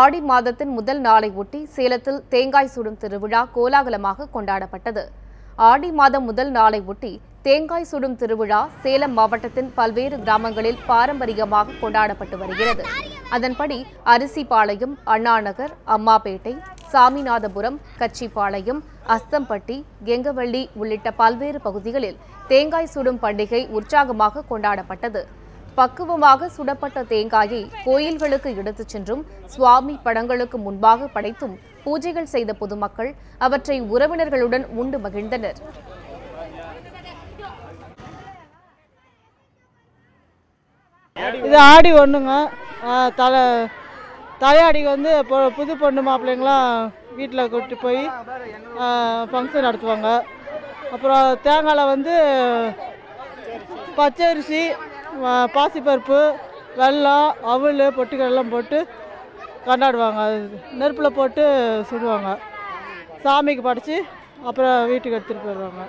ஆடி மாதத்தின் முதல் நாளை ஒட்டி சேலத்தில் தேங்காய் சுடும் திருவிழா கோலாகலமாக கொண்டாடப்பட்டது. ஆடி மாதம் முதல் நாளை ஒட்டி தேங்காய் சுடும் திருவிழா சேலம் மாவட்டத்தின் பல்வேறு கிராமங்களில் பாரம்பரியமாக கொண்டாடப்பட்டு வருகிறது. அதன்படி அரிசிபாளையம் அண்ணாநகர் அம்மாபேட்டை சாமிநாதபுரம் கச்சிப்பாளையம் அஸ்தம்பட்டி கெங்கவள்ளி உள்ளிட்ட பல்வேறு பகுதிகளில் தேங்காய் சுடும் பண்டிகை உற்சாகமாக கொண்டாடப்பட்டது. பக்குவமாக சுடப்பட்ட தேங்காயை கோயில்களுக்கு எடுத்துச் சென்றும் சுவாமி படங்களுக்கு முன்பாக படைத்தும் பூஜைகள் செய்த பொதுமக்கள் அவற்றை உறவினர்களுடன் உண்டு மகிழ்ந்தனர். இது ஆடி ஒன்றுங்க தலை தலையாடிக்கு வந்து இப்போ புது பொண்ணு மாப்பிள்ளைங்களாம் வீட்டில் கூட்டி போய் ஃபங்க்ஷன் நடத்துவாங்க. அப்புறம் தேங்காயில் வந்து பச்சரிசி பாசிப்பருப்பு வெல்லம் அவல் பொட்டுக்கடலாம் போட்டு கொண்டாடுவாங்க. நெருப்பில் போட்டு சுடுவாங்க. சாமிக்கு படைச்சி அப்புறம் வீட்டுக்கு எடுத்துகிட்டு போயிடுவாங்க.